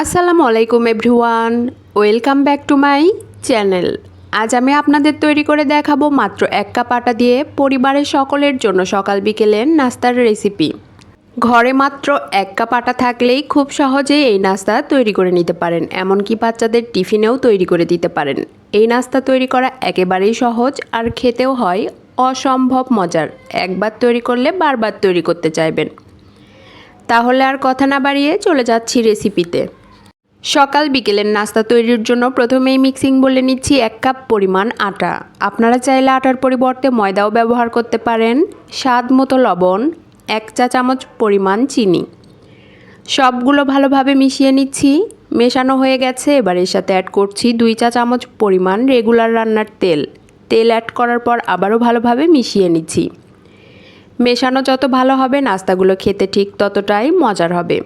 আসসালামু আলাইকুম everyone. Welcome back to my channel. আজ আমি আপনাদের তৈরি করে দেখাবো মাত্র এক কাপ আটা দিয়ে পরিবারের সকলের জন্য সকাল বিকেলের নাস্তার রেসিপি। ঘরে মাত্র এক কাপ আটা থাকলেই খুব সহজেই এই নাস্তা তৈরি করে নিতে পারেন, এমনকি বাচ্চাদের টিফিনেও তৈরি করে দিতে পারেন। এই নাস্তা তৈরি করা একেবারেই সহজ আর খেতেও হয় অসম্ভব মজার। একবার তৈরি করলে বারবার তৈরি করতে চাইবেন। তাহলে আর কথা না বাড়িয়ে চলে যাচ্ছি রেসিপিতে। সকাল বিকেলের নাস্তা তৈরির জন্য প্রথমেই মিক্সিং বলে নিচ্ছি এক কাপ পরিমাণ আটা। আপনারা চাইলে আটার পরিবর্তে ময়দাও ব্যবহার করতে পারেন। স্বাদ মতো লবণ, এক চা চামচ পরিমাণ চিনি। সবগুলো ভালোভাবে মিশিয়ে নিচ্ছি। মেশানো হয়ে গেছে, এবার এর সাথে অ্যাড করছি দুই চা চামচ পরিমাণ রেগুলার রান্নার তেল। তেল অ্যাড করার পর আবারও ভালোভাবে মিশিয়ে নিচ্ছি। মেশানো যত ভালো হবে, নাস্তাগুলো খেতে ঠিক ততটাই মজার হবে।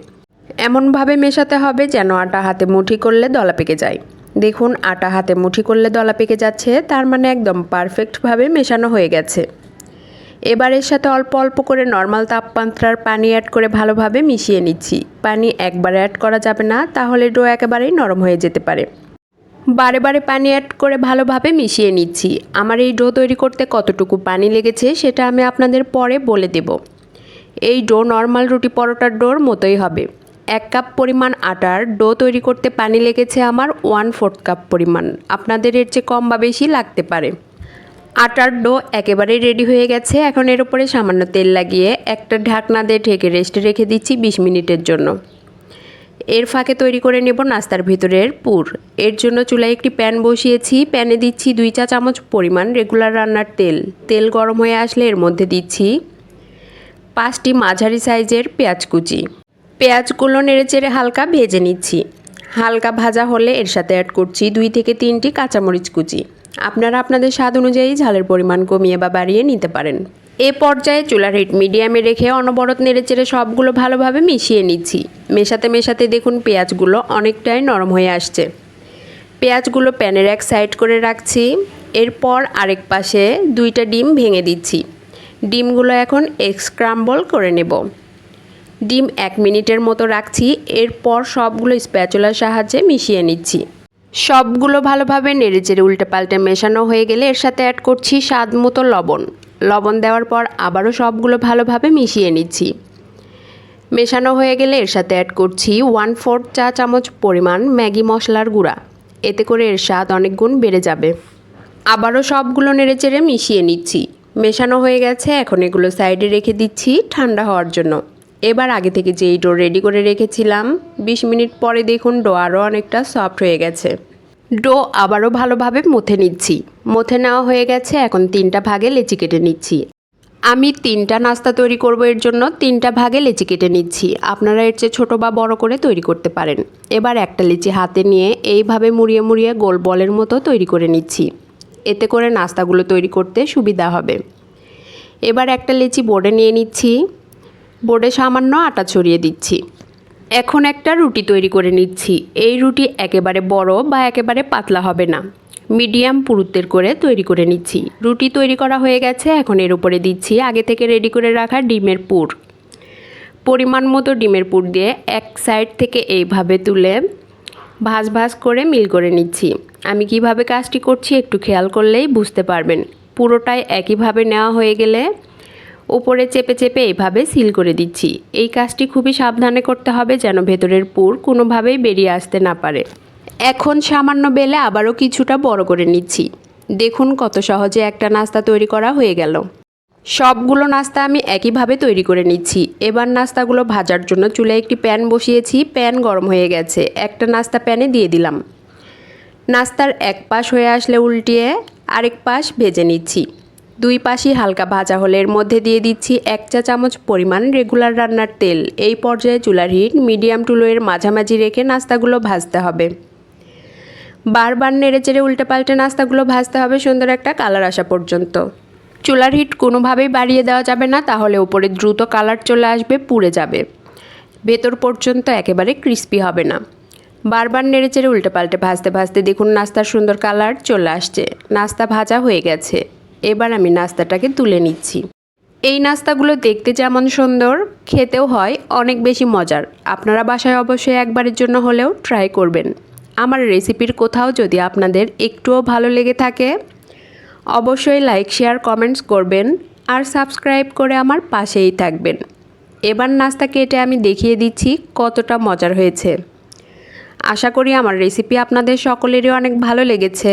এমনভাবে মেশাতে হবে যেন আটা হাতে মুঠি করলে দলা পেকে যায়। দেখুন, আটা হাতে মুঠি করলে দলা পেকে যাচ্ছে, তার মানে একদম পারফেক্টভাবে মেশানো হয়ে গেছে। এবার এর সাথে অল্প অল্প করে নর্মাল তাপমাত্রার পানি অ্যাড করে ভালোভাবে মিশিয়ে নিচ্ছি। পানি একবারে অ্যাড করা যাবে না, তাহলে ডো একেবারেই নরম হয়ে যেতে পারে। বারে বারে পানি অ্যাড করে ভালোভাবে মিশিয়ে নিচ্ছি। আমার এই ডো তৈরি করতে কতটুকু পানি লেগেছে সেটা আমি আপনাদের পরে বলে দেব। এই ডো নর্মাল রুটি পরোটার ডোর মতোই হবে। এক কাপ পরিমাণ আটার ডো তৈরি করতে পানি লেগেছে আমার ওয়ান ফোর্থ কাপ পরিমাণ। আপনাদের এর চেয়ে কম বা বেশি লাগতে পারে। আটার ডো একেবারেই রেডি হয়ে গেছে। এখন এর উপরে সামান্য তেল লাগিয়ে একটা ঢাকনা দিয়ে ঢেকে রেস্টে রেখে দিচ্ছি বিশ মিনিটের জন্য। এর ফাঁকে তৈরি করে নেব নাস্তার ভিতরের পুর। এর জন্য চুলায় একটি প্যান বসিয়েছি। প্যানে দিচ্ছি দুই চা চামচ পরিমাণ রেগুলার রান্নার তেল। তেল গরম হয়ে আসলে এর মধ্যে দিচ্ছি পাঁচটি মাঝারি সাইজের পেঁয়াজ কুচি। পেঁয়াজগুলো নেড়েচেড়ে হালকা ভেজে নিচ্ছি। হালকা ভাজা হলে এর সাথে অ্যাড করছি দুই থেকে তিনটি কাঁচামরিচ কুচি। আপনারা আপনাদের স্বাদ অনুযায়ী ঝালের পরিমাণ কমিয়ে বা বাড়িয়ে নিতে পারেন। এ পর্যায়ে চুলার হিট মিডিয়ামে রেখে অনবরত নেড়েচেড়ে সবগুলো ভালোভাবে মিশিয়ে নিচ্ছি। মেশাতে মেশাতে দেখুন পেঁয়াজগুলো অনেকটাই নরম হয়ে আসছে। পেঁয়াজগুলো প্যানের এক সাইড করে রাখছি। এরপর আরেক পাশে দুইটা ডিম ভেঙে দিচ্ছি। ডিমগুলো এখন এক্সক্রাম্বল করে নেব। ডিম এক মিনিটের মতো রাখছি, এরপর সবগুলো স্প্যাচুলার সাহায্যে মিশিয়ে নিচ্ছি। সবগুলো ভালোভাবে নেড়েচেড়ে উল্টে পাল্টে মেশানো হয়ে গেলে এর সাথে অ্যাড করছি স্বাদ মতো লবণ। লবণ দেওয়ার পর আবারও সবগুলো ভালোভাবে মিশিয়ে নিচ্ছি। মেশানো হয়ে গেলে এর সাথে অ্যাড করছি ওয়ান ফোর্থ চা চামচ পরিমাণ ম্যাগি মশলার গুঁড়া। এতে করে এর স্বাদ অনেক গুণ বেড়ে যাবে। আবারও সবগুলো নেড়েচেড়ে মিশিয়ে নিচ্ছি। মেশানো হয়ে গেছে, এখন এগুলো সাইডে রেখে দিচ্ছি ঠান্ডা হওয়ার জন্য। এবার আগে থেকে যেই ডো রেডি করে রেখেছিলাম, বিশ মিনিট পরে দেখুন ডো আরও অনেকটা সফট হয়ে গেছে। ডো আবারও ভালোভাবে মুথে নিচ্ছি। মুথে নেওয়া হয়ে গেছে, এখন তিনটা ভাগে লেচি কেটে নিচ্ছি। আমি তিনটা নাস্তা তৈরি করব এর জন্য তিনটা ভাগে লেচি কেটে নিচ্ছি। আপনারা এর চেয়ে ছোটো বা বড় করে তৈরি করতে পারেন। এবার একটা লিচি হাতে নিয়ে এইভাবে মুড়িয়ে মুড়িয়ে গোল বলের মতো তৈরি করে নিচ্ছি। এতে করে নাস্তাগুলো তৈরি করতে সুবিধা হবে। এবার একটা লিচি বোর্ডে নিয়ে নিচ্ছি। বোর্ডে সামান্য আটা ছড়িয়ে দিচ্ছি। এখন একটা রুটি তৈরি করে নিচ্ছি। এই রুটি একেবারে বড় বা একেবারে পাতলা হবে না। মিডিয়াম পুরুত্বের করে তৈরি করে নিচ্ছি। রুটি তৈরি করা হয়ে গেছে, এখন এর উপরে দিচ্ছি আগে থেকে রেডি করে রাখা ডিমের পুর। পরিমাণ মতো ডিমের পুর দিয়ে এক সাইড থেকে এইভাবে তুলে ভাজ ভাজ করে মিল করে নিচ্ছি। আমি কীভাবে কাজটি করছি একটু খেয়াল করলেই বুঝতে পারবেন। পুরোটাই একইভাবে নেওয়া হয়ে গেলে উপরে চেপে চেপে এইভাবে সিল করে দিচ্ছি। এই কাজটি খুবই সাবধানে করতে হবে যেন ভেতরের পুর কোনোভাবেই বেরিয়ে আসতে না পারে। এখন সামান্য বেলে আবারও কিছুটা বড় করে নিচ্ছি। দেখুন কত সহজে একটা নাস্তা তৈরি করা হয়ে গেল। সবগুলো নাস্তা আমি একইভাবে তৈরি করে নিচ্ছি। এবার নাস্তাগুলো ভাজার জন্য চুলে একটি প্যান বসিয়েছি। প্যান গরম হয়ে গেছে। একটা নাস্তা প্যানে দিয়ে দিলাম। নাস্তার এক পাশ হয়ে আসলে উল্টিয়ে আরেক পাশ ভেজে নিচ্ছি। দুই পাশই হালকা ভাজা হলে এর মধ্যে দিয়ে দিচ্ছি এক চা চামচ পরিমাণ রেগুলার রান্নার তেল। এই পর্যায়ে চুলার হিট মিডিয়াম টু লোয়ের মাঝামাঝি রেখে নাস্তাগুলো ভাজতে হবে। বারবার নেড়ে চেড়ে উল্টে পাল্টে নাস্তাগুলো ভাজতে হবে সুন্দর একটা কালার আসা পর্যন্ত। চুলার হিট কোনোভাবেই বাড়িয়ে দেওয়া যাবে না, তাহলে উপরে দ্রুত কালার চলে আসবে, পুড়ে যাবে। ভেতর পর্যন্ত একেবারে ক্রিস্পি হবে না। বারবার নেড়ে চেড়ে উল্টে পাল্টে ভাজতে ভাজতে দেখুন নাস্তার সুন্দর কালার চলে আসছে। নাস্তা ভাজা হয়ে গেছে। এবার আমি নাস্তাটাকে তুলে নিচ্ছি। এই নাস্তাগুলো দেখতে যেমন সুন্দর, খেতেও হয় অনেক বেশি মজার। আপনারা বাসায় অবশ্যই একবারের জন্য হলেও ট্রাই করবেন। আমার রেসিপির কোথাও যদি আপনাদের একটুও ভালো লেগে থাকে, অবশ্যই লাইক শেয়ার কমেন্টস করবেন আর সাবস্ক্রাইব করে আমার পাশেই থাকবেন। এবার নাস্তা কেটে আমি দেখিয়ে দিচ্ছি কতটা মজার হয়েছে। আশা করি আমার রেসিপি আপনাদের সকলেরই অনেক ভালো লেগেছে।